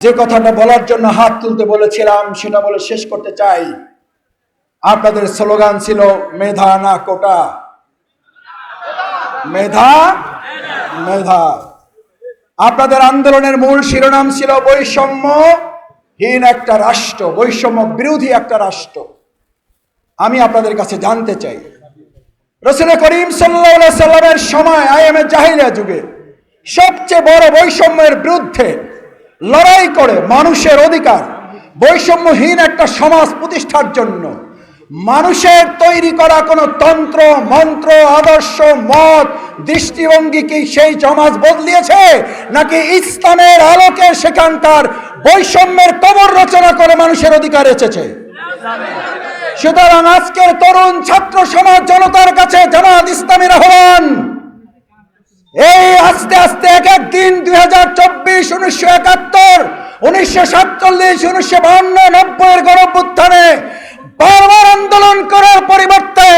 যে কথাটা বলার জন্য হাত তুলতে বলেছিলাম, সেটা বলে শেষ করতে চাই। আপনাদের স্লোগান ছিল, মেধা না কোটা। মেধা? মেধা। আপনাদের আন্দোলনের মূল শিরোনাম ছিল বৈষম্যহীন একটা রাষ্ট্র, বৈষম্য বিরোধী একটা রাষ্ট্র। আমি আপনাদের কাছে জানতে চাই। রসুল করিম সাল্লাহ সাল্লামের সময় আইএমএ জাহিলিয়া যুগে সবচেয়ে বড় বৈষম্যের বিরুদ্ধে লড়াই করে মানুষের অধিকার। বৈষম্যহীন একটা সমাজ প্রতিষ্ঠার জন্য মানুষের তৈরি করা কোনো তন্ত্র, মন্ত্র, আদর্শ, মত, দৃষ্টিভঙ্গি কি সেই সমাজ বদলিয়েছে? নাকি ইসলামের আলোকে সেখানকার বৈষম্যের কবর রচনা করে মানুষের অধিকার এসেছে? সুতরাং আজকের তরুণ ছাত্র সমাজ জনতার কাছে জামাত ইসলামের আহ্বান এই আস্তে আস্তে এক এক দিন দুই হাজার চব্বিশ, উনিশশো একাত্তর, উনিশশো সাতচল্লিশ, উনিশশো বাহান্ন, নব্বইয়ের গণপুত্থানে বারবার আন্দোলন করার পরিবর্তে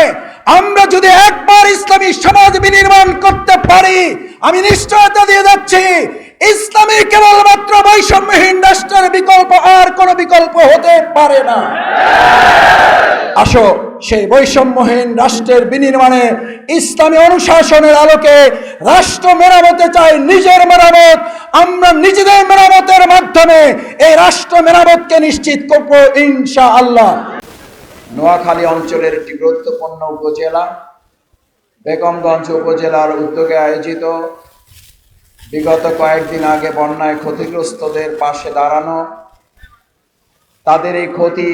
আমরা যদি একবার ইসলামী সমাজ বিনির্মাণ করতে পারি, আমি নিশ্চয়তা দিয়ে যাচ্ছি, ইসলামী কেবলমাত্র বৈষম্যহীন রাষ্ট্রের বিকল্প আর কোনো বিকল্প হতে পারে না। আসো। সেই বৈষম্যহীন রাষ্ট্রের বিনির্মাণে ইসলামী অনুশাসনের আলোকে রাষ্ট্র মেরামতে চাই নিজের মেরামত, আমরা নিজেদের মেরামতের মাধ্যমে এই রাষ্ট্র মেরামতকে নিশ্চিত করব ইনশা আল্লাহ নোয়াখালী অঞ্চলের একটি গুরুত্বপূর্ণ উপজেলা, বেগমগঞ্জ উপজেলার উদ্যোগে আয়োজিত। বিগত কয়েকদিন আগে বন্যায় ক্ষতিগ্রস্তদের পাশে দাঁড়ানো। তাদের এই ক্ষতি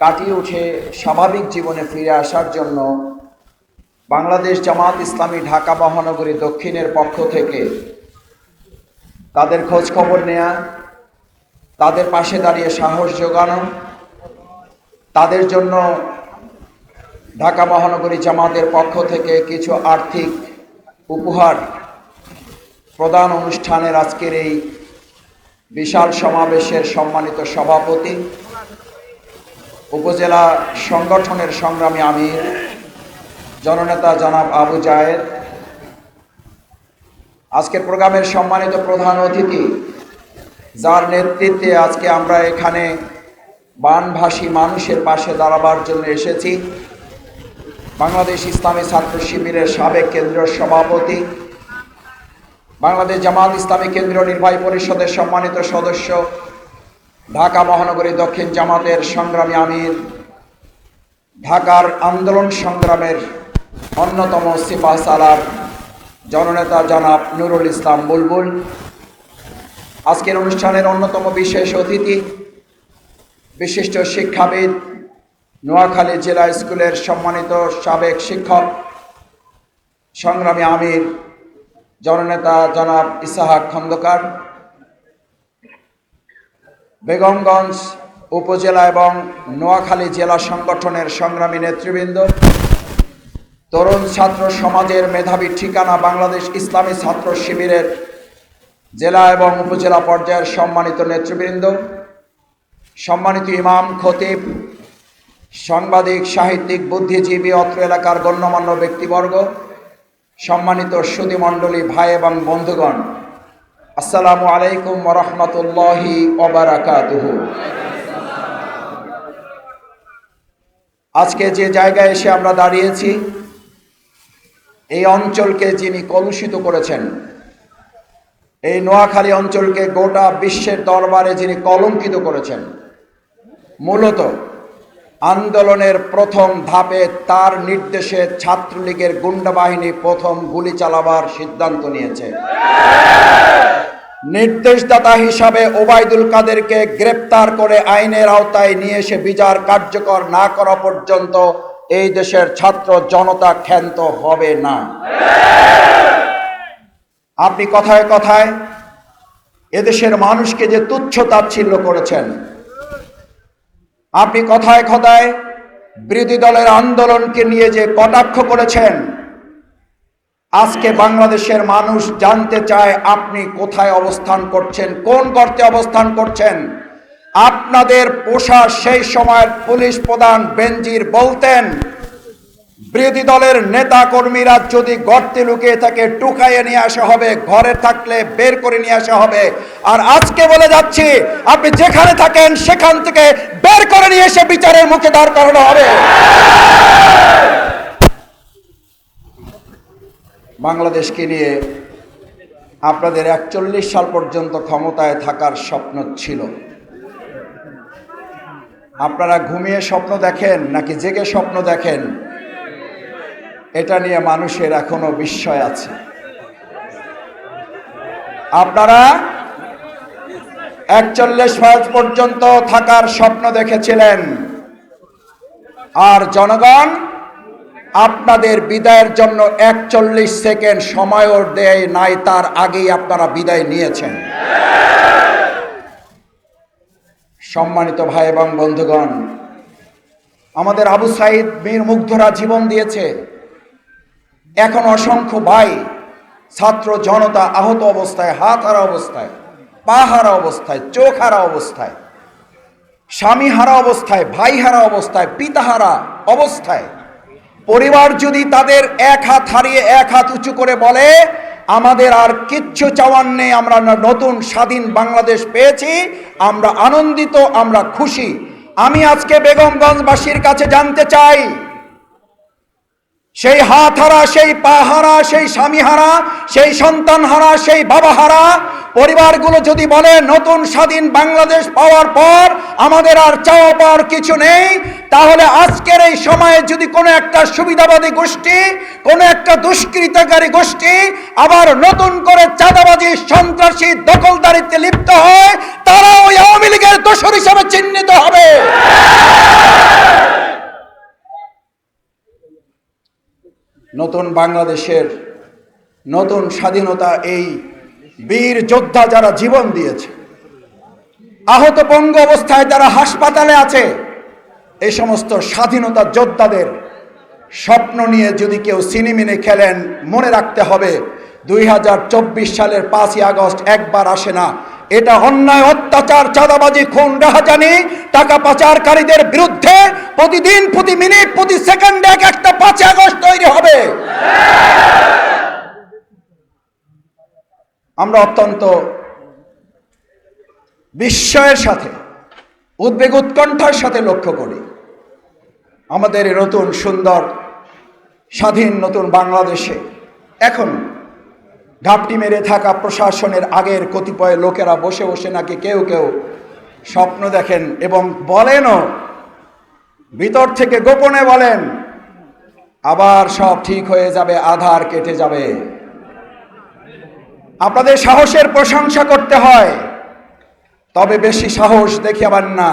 কাটিয়ে উঠে স্বাভাবিক জীবনে ফিরে আসার জন্য বাংলাদেশ জামাত ইসলামী ঢাকা মহানগরী দক্ষিণের পক্ষ থেকে তাদের খোঁজ খবর নেয়া, তাদের পাশে দাঁড়িয়ে সাহস যোগানো, তাদের জন্য ঢাকা মহানগরী জামাতের পক্ষ থেকে কিছু আর্থিক উপহার প্রদান অনুষ্ঠানের আজকের এই বিশাল সমাবেশের সম্মানিত সভাপতি উপজেলা সংগঠনের সংগ্রামী আমির, জননেতা জনাব আবু জায়েদ, আজকের প্রোগ্রামের সম্মানিত প্রধান অতিথি, যার নেতৃত্বে আজকে আমরা এখানে বানভাসী মানুষের পাশে দাঁড়াবার জন্য এসেছি। বাংলাদেশ ইসলামী ছাত্র শিবিরের সাবেক কেন্দ্রীয় সভাপতি, বাংলাদেশ জামাত ইসলামী কেন্দ্রীয় নির্বাহী পরিষদের সম্মানিত সদস্য ঢাকা মহানগরী দক্ষিণ জামাতের সংগ্রামী আমির, ঢাকার আন্দোলন সংগ্রামের অন্যতম সিপাহ সালার জননেতা জনাব নুরুল ইসলাম বুলবুল। আজকের অনুষ্ঠানের অন্যতম বিশেষ অতিথি বিশিষ্ট শিক্ষাবিদ, নোয়াখালী জেলা স্কুলের সম্মানিত সাবেক শিক্ষক, সংগ্রামী আমির, জননেতা জনাব ইসাহাক খন্দকার। বেগমগঞ্জ উপজেলা এবং নোয়াখালী জেলা সংগঠনের সংগ্রামী নেতৃবৃন্দ, তরুণ ছাত্র সমাজের মেধাবী ঠিকানা বাংলাদেশ ইসলামী ছাত্র শিবিরের জেলা এবং উপজেলা পর্যায়ের সম্মানিত নেতৃবৃন্দ, সম্মানিত ইমাম, খতিব, সাংবাদিক, সাহিত্যিক, বুদ্ধিজীবী, অত্র এলাকার গণ্যমান্য ব্যক্তিবর্গ, সম্মানিত সুদীমণ্ডলী ভাই এবং বন্ধুগণ। আসসালামু আলাইকুম রহমতুল্লাহি ওবারাকাতুহু আজকে যে জায়গায় এসে আমরা দাঁড়িয়েছি, এই অঞ্চলকে যিনি কলুষিত করেছেন, এই নোয়াখালী অঞ্চলকে গোটা বিশ্বের দরবারে যিনি কলঙ্কিত করেছেন, মূলত আন্দোলনের প্রথম ধাপে তার নির্দেশে ছাত্রলীগের গুন্ডা বাহিনী প্রথম গুলি চালাবার সিদ্ধান্ত নিয়েছে। নির্দেশদাতা হিসাবে ওবায়দুল কাদেরকে গ্রেপ্তার করে আইনের আওতায় নিয়ে এসে বিচার কার্যকর না করা পর্যন্ত এই দেশের ছাত্র জনতা ক্ষান্ত হবে না। আপনি কথায় কথায় এদেশের মানুষকে যে তুচ্ছ তাচ্ছিল্য করেছেন আপনি কথায় কথায় বিরোধী দলের আন্দোলনকে নিয়ে যে কটাক্ষ করেছেন, আজকে বাংলাদেশের মানুষ জানতে চায় আপনি কোথায় অবস্থান করছেন, কোন গর্তে অবস্থান করছেন। আপনাদের পোষা সেই সময়ের পুলিশ প্রধান বেঞ্জির বলতেন বিরোধী দলের নেতা কর্মীরা যদি গর্তে লুকিয়ে থাকে, টুকাইয়ে নিয়ে আসা হবে, ঘরে থাকলে বের করে নিয়ে আসা হবে। আর আজকে বলে যাচ্ছি, আপনি যেখানে থাকেন, সেখান থেকে বের করে নিয়ে এসে বিচারের মুখে দাঁড় করানো হবে। বাংলাদেশকে নিয়ে আপনাদের একচল্লিশ সাল পর্যন্ত ক্ষমতায় থাকার স্বপ্ন ছিল। আপনারা ঘুমিয়ে স্বপ্ন দেখেন নাকি জেগে স্বপ্ন দেখেন? এটা নিয়ে মানুষের এখনও বিস্ময় আছে। আপনারা একচল্লিশ মাস পর্যন্ত থাকার স্বপ্ন দেখেছিলেন। আর জনগণ, আপনাদের বিদায়ের জন্য একচল্লিশ সেকেন্ড সময়ও দেয় নাই, তার আগেই আপনারা বিদায় নিয়েছেন। সম্মানিত ভাই এবং বন্ধুগণ, আমাদের আবু সাইদ বীর মুগ্ধরা জীবন দিয়েছে। এখন অসংখ্য ভাই, ছাত্র জনতা আহত অবস্থায়, হাত হারা অবস্থায়, পা হারা অবস্থায়, চোখ হারা অবস্থায়, স্বামী হারা অবস্থায়, ভাই হারা অবস্থায়, পিতা হারা অবস্থায়। পরিবার যদি তাদের এক হাত হারিয়ে এক হাত উঁচু করে বলে, আমাদের আর কিচ্ছু চাওয়ার নেই, আমরা নতুন স্বাধীন বাংলাদেশ পেয়েছি, আমরা আনন্দিত, আমরা খুশি। আমি আজকে বেগমগঞ্জবাসীর কাছে জানতে চাই সেই হাত হারা, সেই পা হারা, সেই স্বামী হারা, সেই সন্তান হারা, সেই বাবা হারা, পরিবারগুলো যদি বলে নতুন স্বাধীন বাংলাদেশ পাওয়ার পর আমাদের আর চাওয়া পাওয়ার কিছু নেই, তাহলে আজকের এই সময়ে যদি কোনো একটা সুবিধাবাদী গোষ্ঠী, কোনো একটা দুষ্কৃতকারী গোষ্ঠী আবার নতুন করে চাঁদাবাজি, সন্ত্রাসী দখলদারিত্বে লিপ্ত হয়, তারা ওই আওয়ামী লীগের দোষর হিসাবে চিহ্নিত হবে। নতুন বাংলাদেশের নতুন স্বাধীনতা এই বীর যোদ্ধা যারা জীবন দিয়েছে, আহত পঙ্গু অবস্থায় যারা হাসপাতালে আছে এই সমস্ত স্বাধীনতা যোদ্ধাদের স্বপ্ন নিয়ে যদি কেউ সিনেমিনে খেলেন, মনে রাখতে হবে দুই হাজার চব্বিশ সালের পাঁচই আগস্ট একবার আসে না। এটা অন্যায়, অত্যাচার, চাঁদাবাজি, খুন, রাহাজানি, টাকা পাচারকারীদের বিরুদ্ধে প্রতিদিন, প্রতি মিনিট, প্রতি সেকেন্ডে এক একটা পাঁচই আগস্ট তৈরি হবে। আমরা অত্যন্ত বিস্ময়ের সাথে, উদ্বেগ উৎকণ্ঠার সাথে লক্ষ্য করি, আমাদের নতুন, সুন্দর, স্বাধীন, নতুন বাংলাদেশে এখন ঘাপটি মেরে থাকা প্রশাসনের আগের কতিপয় লোকেরা বসে বসে নাকি কেউ কেউ স্বপ্ন দেখেন এবং বলেনও, ভিতর থেকে গোপনে বলেন, আবার সব ঠিক হয়ে যাবে, আধার কেটে যাবে। আপনাদের সাহসের প্রশংসা করতে হয়, তবে বেশি সাহস দেখাবেন না।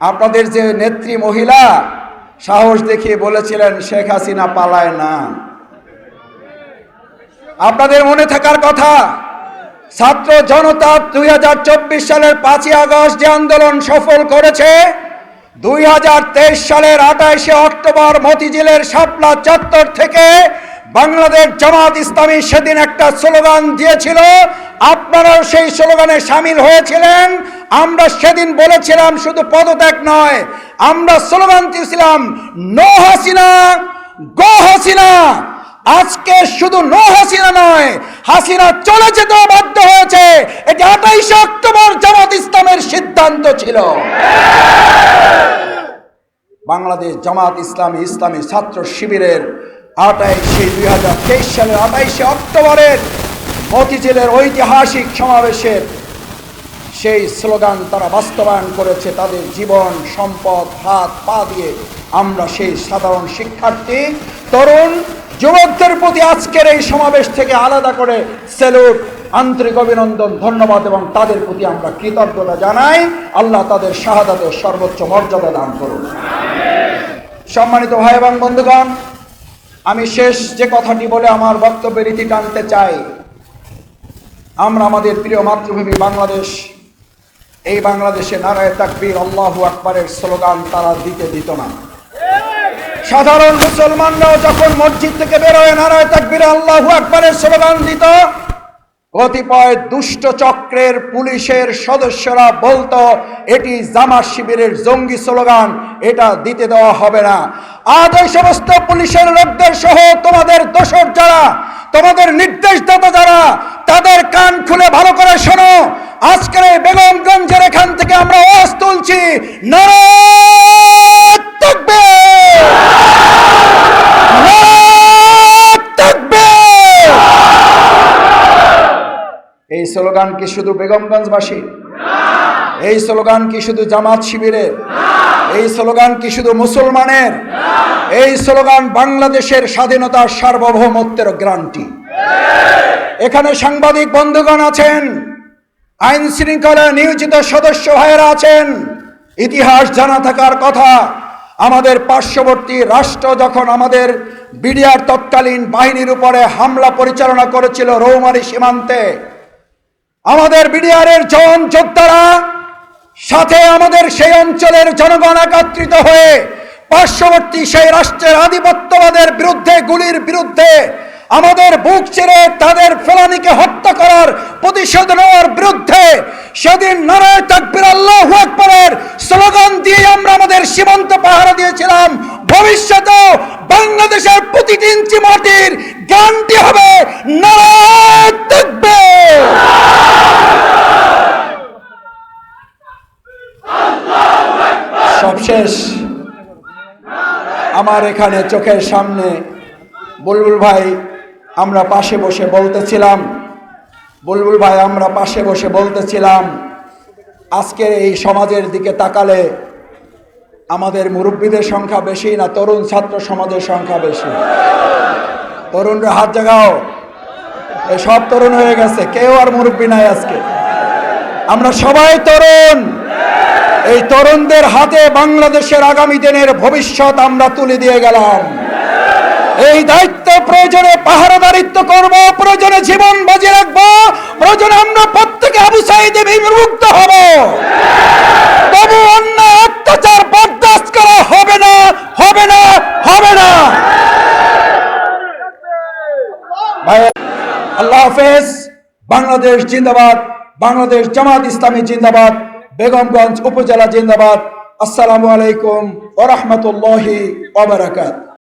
আপনাদের যে নেত্রী মহিলা সাহস দেখিয়ে বলেছিলেন, শেখ হাসিনা পালায় না। আপনাদের মনে থাকার কথা, ছাত্র জনতা দুই হাজার চব্বিশ সালের পাঁচই আগস্ট যে আন্দোলন সফল করেছে, দুই হাজার তেইশ সালের আঠাইশে অক্টোবর মতিঝিলের শাপলা চত্বর থেকে বাংলাদেশ জামাত ইসলামী সেদিন একটা স্লোগান দিয়েছিল, আপনারাও সেই স্লোগানে সামিল হয়েছিলেন, আমরা সেদিন বলেছিলাম শুধু পদত্যাগ নয়, আমরা স্লোগান দিয়েছিলাম, নো হাসিনা, গো হাসিনা। আজকে শুধু নো হাসিনা নয়, হাসিনা চলে যেতে বাধ্য হয়েছে। এটি আঠাইশে অক্টোবর জামাত ইসলামের সিদ্ধান্ত ছিল। বাংলাদেশ জামাত ইসলামী ইসলামী ছাত্র শিবিরের আঠাইশে দুই হাজার তেইশ সালের আঠাইশে অক্টোবরের মতিঝিলের ঐতিহাসিক সমাবেশের সেই স্লোগান তারা বাস্তবায়ন করেছে, তাদের জীবন, সম্পদ, হাত, পা দিয়ে। আমরা সেই সাধারণ শিক্ষার্থী, তরুণ যুবকদের প্রতি আজকের এই সমাবেশ থেকে আলাদা করে সেলুট, আন্তরিক অভিনন্দন, ধন্যবাদ এবং তাদের প্রতি আমরা কৃতজ্ঞতা জানাই। আল্লাহ তাদের শাহাদাতের সর্বোচ্চ মর্যাদা দান করুন। সম্মানিত ভাই এবং বন্ধুগণ, আমি শেষ যে কথাটি বলে আমার বক্তব্যের রীতি টানতে চাই। আমরা আমাদের প্রিয় মাতৃভূমি বাংলাদেশ, এই বাংলাদেশে নারায় তাকবীর আল্লাহু আকবরের স্লোগান তারা দিতে দিত না। সাধারণ মুসলমানরাও যখন মসজিদ থেকে বেরোয়, নারায় তাকবীর আল্লাহু আকবরের স্লোগান দিত, কতিপয় দুষ্ট চক্রের পুলিশের সদস্যরা বলতো, এটি জামাত শিবিরের জঙ্গি স্লোগান, এটা দিতে দেওয়া হবে না। আজ এই সমস্ত পুলিশের লোকদের সহ তোমাদের দোষর যারা, তোমাদের নির্দেশদাতা যারা, তাদের কান খুলে ভালো করে শোনো। আজকের বেগমগঞ্জের এখান থেকে আমরা ওয়াজ তুলছি নারায়ণ তাকবীর! নারায়ণ তাকবীর! এই স্লোগান কি শুধু বেগমগঞ্জবাসী? এই স্লোগান কি শুধু জামাত শিবিরের এই স্লোগান কি শুধু মুসলমানের? এই স্লোগান বাংলাদেশের স্বাধীনতার সার্বভৌমত্বের গ্রান্টি। এখানে সাংবাদিক বন্ধুগণ আছেন আইন শৃঙ্খলা নিয়োজিত সদস্য ভাইয়েরা আছেন, ইতিহাস জানা থাকার কথা, আমাদের পার্শ্ববর্তী রাষ্ট্র যখন আমাদের বিডিআর তৎকালীন বাহিনীর উপরে হামলা পরিচালনা করেছিল রৌমারী সীমান্তে আমাদের বিডিআরের জন যোদ্ধারা, সাথে আমাদের সেই অঞ্চলের জনগণ একত্রিত হয়ে পার্শ্ববর্তী সেই রাষ্ট্রের আধিপত্যবাদের বিরুদ্ধে, গুলির বিরুদ্ধে আমাদের বুক ছেড়ে তাদের ফেলানিকে হত্যা করার, প্রতিশোধ নেওয়ার বিরুদ্ধে সেদিন নারায় তাকবির আল্লাহ আকবরের স্লোগান দিয়ে আমরা আমাদের সীমান্ত পাহারা দিয়েছিলাম। ভবিষ্যতেও বাংলাদেশের প্রতিটি ইঞ্চি মাটির গানটি হবে নারায় তাকবীর। সবশেষ আমার এখানে চোখের সামনে বুলবুল ভাই, আমরা পাশে বসে বলতেছিলাম। বুলবুল ভাই, আমরা পাশে বসে বলতেছিলাম, আজকের এই সমাজের দিকে তাকালে আমাদের মুরব্বীদের সংখ্যা বেশি না তরুণ ছাত্র সমাজের সংখ্যা বেশি? তরুণরা হাত জাগাও। সব তরুণ হয়ে গেছে, কেউ আর মুরব্বী নাই আজকে। আমরা সবাই তরুণ। এই তরুণদের হাতে বাংলাদেশের আগামী দিনের ভবিষ্যৎ আমরা তুলে দিয়ে গেলাম। এই দায়িত্ব প্রয়োজনে পাহারাদারিত্ব করব, প্রয়োজনে জীবন বাজি রাখব, প্রয়োজনে আমরা প্রত্যেকে আবু সাইদে বিমুক্ত হব। তবু অন্য অত্যাচার বরদাস্ত করা হবে না হবে না হবে না। আল্লাহ হাফেজ, বাংলাদেশ জিন্দাবাদ, বাংলাদেশ জামাত ইসলামী জিন্দাবাদ। বেগমগঞ্জ উপজেলা জিন্দাবাদ। আসসালামু আলাইকুম ওরহমতুল্লাহি ওবরাকাত